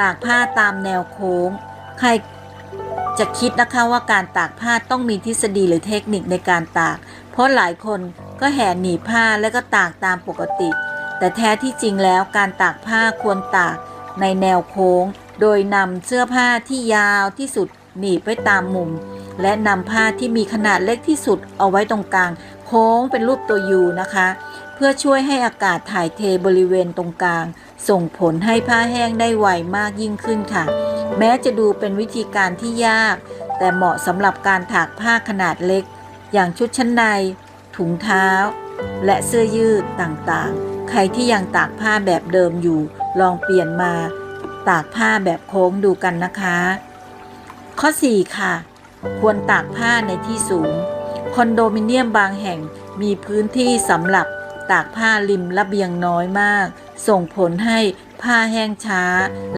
ตากผ้าตามแนวโค้ง ใครจะคิดนะคะว่าการตากผ้าต้องมีทฤษฎีหรือเทคนิคในการตาก เพราะหลายคนก็แห่หนีผ้าแล้วก็ตากตามปกติ แต่แท้ที่จริงแล้วการตากผ้าควรตากในแนวโค้ง โดยนำเสื้อผ้าที่ยาวที่สุดหนีบไว้ตามมุม และนำผ้าที่มีขนาดเล็กที่สุดเอาไว้ตรงกลาง โค้งเป็นรูปตัวยูนะคะ พื่อช่วยให้อากาศถ่ายเทบริเวณตรงกลาง ส่งผลให้ผ้าแห้งได้ไวมากยิ่งขึ้นค่ะ แม้จะดูเป็นวิธีการที่ยาก แต่เหมาะสำหรับการถากผ้าขนาดเล็ก อย่างชุดชั้นใน ถุงเท้า และเสื้อยืดต่างๆ ใครที่ยังตากผ้าแบบเดิมอยู่ ลองเปลี่ยนมา ตากผ้าแบบโค้งดูกันนะคะ ข้อ 4 ค่ะ ควรตากผ้าในที่สูง คอนโดมิเนียมบางแห่งมีพื้นที่สำหรับ ตากผ้าริมระเบียงน้อยมาก ส่งผลให้ผ้าแห้งช้า